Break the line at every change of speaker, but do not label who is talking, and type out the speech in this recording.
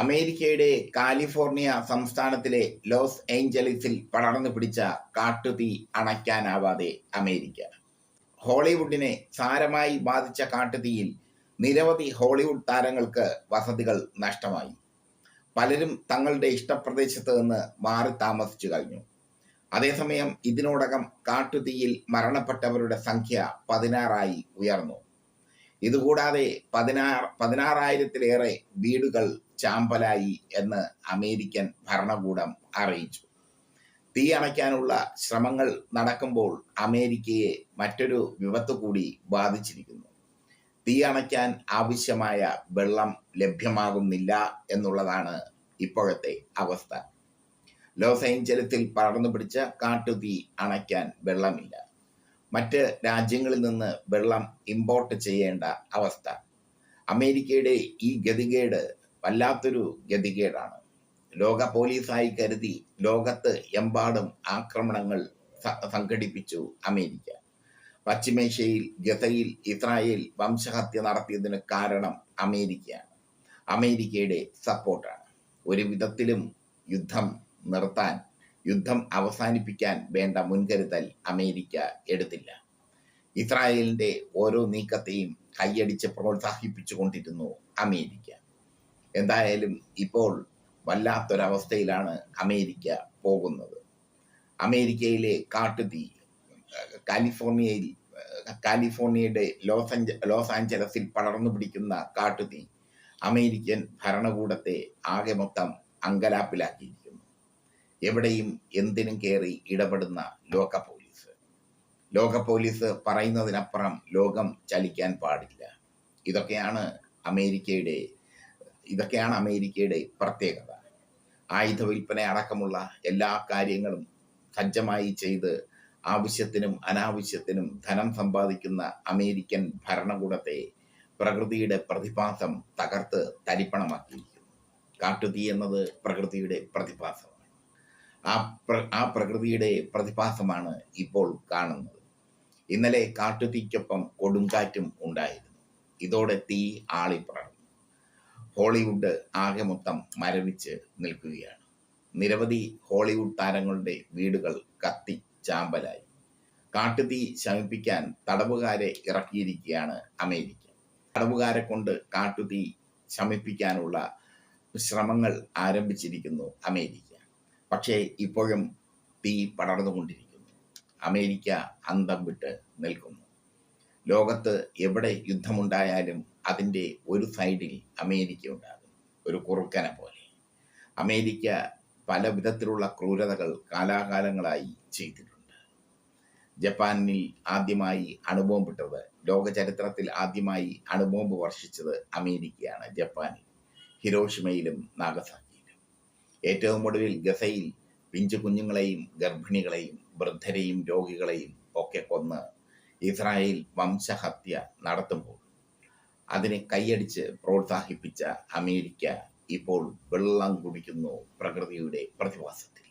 അമേരിക്കയുടെ കാലിഫോർണിയ സംസ്ഥാനത്തിലെ ലോസ് ഏഞ്ചലിസിൽ പടർന്നു പിടിച്ച കാട്ടുതീ അണയ്ക്കാനാവാതെ അമേരിക്ക. ഹോളിവുഡിനെ സാരമായി ബാധിച്ച കാട്ടുതീയിൽ നിരവധി ഹോളിവുഡ് താരങ്ങൾക്ക് വസതികൾ നഷ്ടമായി. പലരും തങ്ങളുടെ ഇഷ്ടപ്രദേശത്ത് നിന്ന് മാറി താമസിച്ചു കഴിഞ്ഞു. അതേസമയം ഇതിനോടകം കാട്ടുതീയിൽ മരണപ്പെട്ടവരുടെ സംഖ്യ പതിനാറായി ഉയർന്നു. ഇതുകൂടാതെ പതിനാറ് പതിനാറായിരത്തിലേറെ വീടുകൾ ചാമ്പലായി എന്ന് അമേരിക്കൻ ഭരണകൂടം അറിയിച്ചു. തീ അണയ്ക്കാനുള്ള ശ്രമങ്ങൾ നടക്കുമ്പോൾ അമേരിക്കയെ മറ്റൊരു വിപത്ത് കൂടി ബാധിച്ചിരിക്കുന്നു. തീ അണയ്ക്കാൻ ആവശ്യമായ വെള്ളം ലഭ്യമാകുന്നില്ല എന്നുള്ളതാണ് ഇപ്പോഴത്തെ അവസ്ഥ. ലോസ് ഏഞ്ചലത്തിൽ പടർന്നു പിടിച്ച കാട്ടുതീ അണയ്ക്കാൻ വെള്ളമില്ല. മറ്റ് രാജ്യങ്ങളിൽ നിന്ന് വെള്ളം ഇമ്പോർട്ട് ചെയ്യേണ്ട അവസ്ഥ. അമേരിക്കയുടെ ഈ ഗതികേട് വല്ലാത്തൊരു ഗതികേടാണ്. ലോക പോലീസായി കരുതി ലോകത്ത് എമ്പാടും ആക്രമണങ്ങൾ സംഘടിപ്പിച്ചു അമേരിക്ക. പശ്ചിമേഷ്യയിൽ ഗസയിൽ ഇസ്രായേൽ വംശഹത്യ നടത്തിയതിന് കാരണം അമേരിക്കയാണ്. അമേരിക്കയുടെ സപ്പോർട്ടാണ്. ഒരു വിധത്തിലും യുദ്ധം നിർത്താൻ യുദ്ധം അവസാനിപ്പിക്കാൻ വേണ്ട മുൻകരുതൽ അമേരിക്ക എടുത്തില്ല. ഇസ്രായേലിന്റെ ഓരോ നീക്കത്തെയും കൈയടിച്ച് പ്രോത്സാഹിപ്പിച്ചുകൊണ്ടിരുന്നു അമേരിക്ക. എന്തായാലും ഇപ്പോൾ വല്ലാത്തൊരവസ്ഥയിലാണ് അമേരിക്ക പോകുന്നത്. അമേരിക്കയിലെ കാട്ടുതീ കാലിഫോർണിയയിൽ കാലിഫോർണിയയുടെ ലോസ് ആഞ്ച ലോസ് ആഞ്ചലസിൽ പടർന്നു പിടിക്കുന്ന കാട്ടുതീ അമേരിക്കൻ ഭരണകൂടത്തെ ആകെ മൊത്തം അങ്കലാപ്പിലാക്കിയിരിക്കുന്നു. എവിടെയും എന്തിനും കയറി ഇടപെടുന്ന ലോക പോലീസ്. ലോക പോലീസ് പറയുന്നതിനപ്പുറം ലോകം ചലിക്കാൻ പാടില്ല. ഇതൊക്കെയാണ് അമേരിക്കയുടെ ഇതൊക്കെയാണ് അമേരിക്കയുടെ പ്രത്യേകത. ആയുധ വിൽപ്പന അടക്കമുള്ള എല്ലാ കാര്യങ്ങളും സജ്ജമായി ചെയ്ത് ആവശ്യത്തിനും അനാവശ്യത്തിനും ധനം സമ്പാദിക്കുന്ന അമേരിക്കൻ ഭരണകൂടത്തെ പ്രകൃതിയുടെ പ്രതിഭാസം തകർത്ത് തരിപ്പണമാക്കിയിരിക്കുന്നു. കാട്ടുതീ എന്നത് പ്രകൃതിയുടെ പ്രതിഭാസമാണ്. ആ പ്ര ആ പ്രകൃതിയുടെ പ്രതിഭാസമാണ് ഇപ്പോൾ കാണുന്നത്. ഇന്നലെ കാട്ടുതീക്കൊപ്പം കൊടുങ്കാറ്റും ഉണ്ടായിരുന്നു. ഇതോടെ തീ ആളിപ്പറന്നു ഹോളിവുഡ് ആകെ മൊത്തം മരവിച്ച് നിൽക്കുകയാണ്. നിരവധി ഹോളിവുഡ് താരങ്ങളുടെ വീടുകൾ കത്തി ചാമ്പലായി. കാട്ടുതീ ശമിപ്പിക്കാൻ തടവുകാരെ ഇറക്കിയിരിക്കുകയാണ് അമേരിക്ക. തടവുകാരെ കൊണ്ട് കാട്ടുതീ ശമിപ്പിക്കാനുള്ള ശ്രമങ്ങൾ ആരംഭിച്ചിരിക്കുന്നു അമേരിക്ക. പക്ഷേ ഇപ്പോഴും തീ പടർന്നുകൊണ്ടിരിക്കുന്നു. അമേരിക്ക അന്തം വിട്ട് നിൽക്കുന്നു. ലോകത്ത് എവിടെ യുദ്ധമുണ്ടായാലും അതിന്റെ ഒരു സൈഡിൽ അമേരിക്ക ഉണ്ടാകും. ഒരു കുറുക്കനെ പോലെ. അമേരിക്ക പല വിധത്തിലുള്ള ക്രൂരതകൾ കാലാകാലങ്ങളായി ചെയ്തിട്ടുണ്ട്. ജപ്പാനിൽ ആദ്യമായി അണുബോംബിട്ടത് ലോക ചരിത്രത്തിൽ ആദ്യമായി അണുബോംബ് വർഷിച്ചത് അമേരിക്കയാണ് ജപ്പാനിൽ. ഹിരോഷിമയിലും നാഗസാക്കിയിലും. ഏറ്റവും ഒടുവിൽ ഗസയിൽ പിഞ്ചു കുഞ്ഞുങ്ങളെയും ഗർഭിണികളെയും വൃദ്ധരെയും രോഗികളെയും ഒക്കെ കൊന്ന് ഇസ്രായേൽ വംശഹത്യ നടത്തുമ്പോൾ അതിനെ കൈയടിച്ച് പ്രോത്സാഹിപ്പിച്ച അമേരിക്ക ഇപ്പോൾ വെള്ളം കുടിക്കുന്നു പ്രകൃതിയുടെ പ്രതിഭാസത്തിൽ.